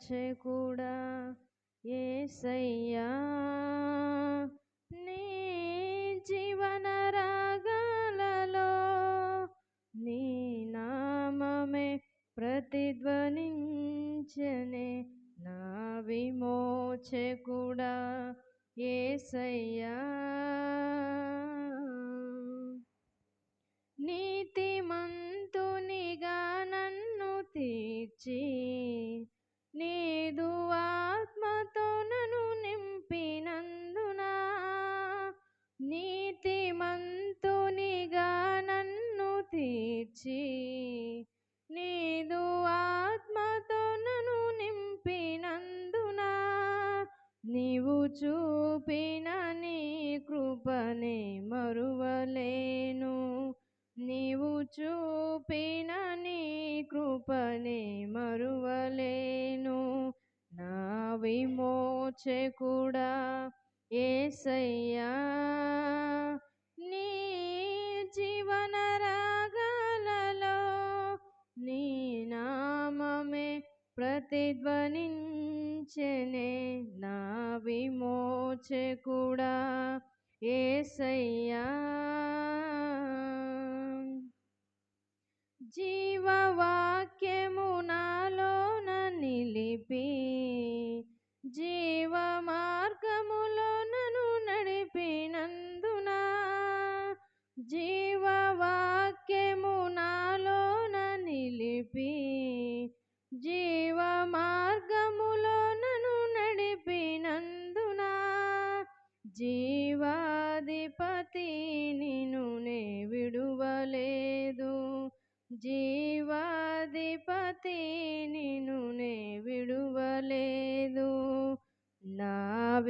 విమోచకుడా ఏసయ్యా. నీ జీవన రాగాలలో నీ నామమే ప్రతిధ్వనించనే నా విమోచకుడా ఏసయ్యా. నీదు ఆత్మతో నన్ను నింపినందున నీవు చూపిన నీ కృపనే మరువలేను. నీవు చూపిన నీ కృపనే మరువలేను. నా విమోచకుడా ఏసయ్యా నీ ప్రతిధ్వనించెనే నా విమోచకుడా ఏసయ్యా.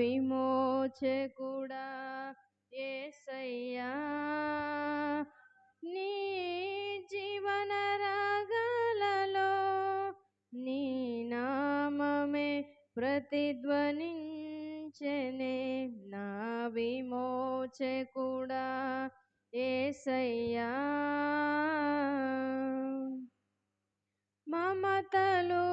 విమోచకుడా ఏసయ్యా? నీ జీవన రాగలలో నీ నామమే ప్రతిధ్వనించనే నా విమోచకుడా ఏసయ్యా? మమతలూరించే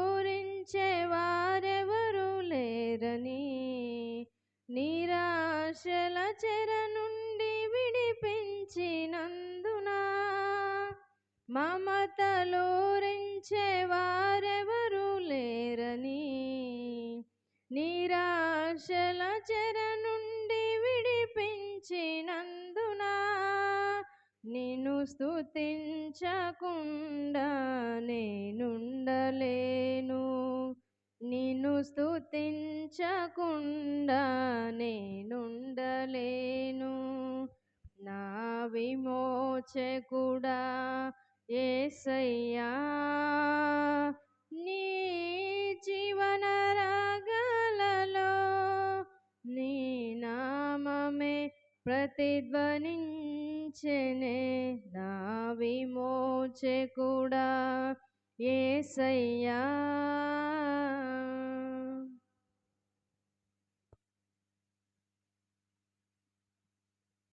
నిరాశల చెర నుండి విడిపించినందున మమతలోరించేవారెవరు లేరని. నిరాశల చెర నుండి విడిపించినందున నిన్ను స్తుతించకుండానే స్తుతించకుండా నేనుండలేను. నా విమోచకుడా ఏసయ్యా నీ జీవన రాగలలో నీ నామమే ప్రతిధ్వనించనే. నా విమోచకుడా ఏసయ్యా